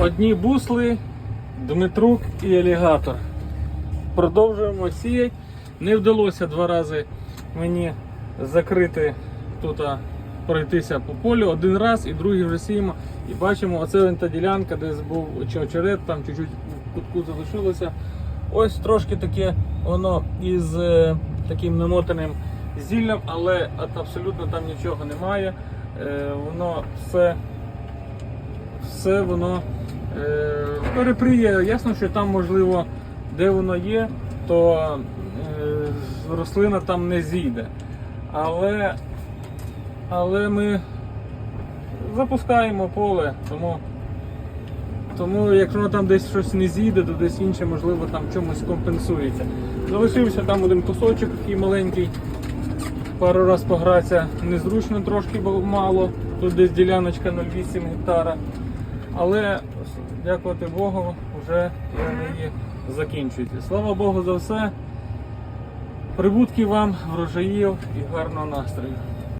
Одні бусли, Дмитрук і алігатор. Продовжуємо сіяти. Не вдалося два рази мені закрити тут, пройтися по полю. Один раз і другий вже сіємо. І бачимо, оце та ділянка, де був очерет, там чуть-чуть в кутку залишилося. Ось трошки таке воно із е, таким намотаним зіллям, але от абсолютно там нічого немає. Е, воно все все воно переприє. Ясно, що там можливо, де воно є, то е, рослина там не зійде. Але, але ми запускаємо поле, тому, тому якщо там десь щось не зійде, то десь інше, можливо, там чомусь компенсується. Залишився там один кусочок такий маленький. Пару раз погратися незручно трошки, бо мало. Тут десь діляночка 0,8 гектара. Але дякувати Богу, вже її закінчуються. Слава Богу за все. Прибутків вам, врожаїв і гарного настрою.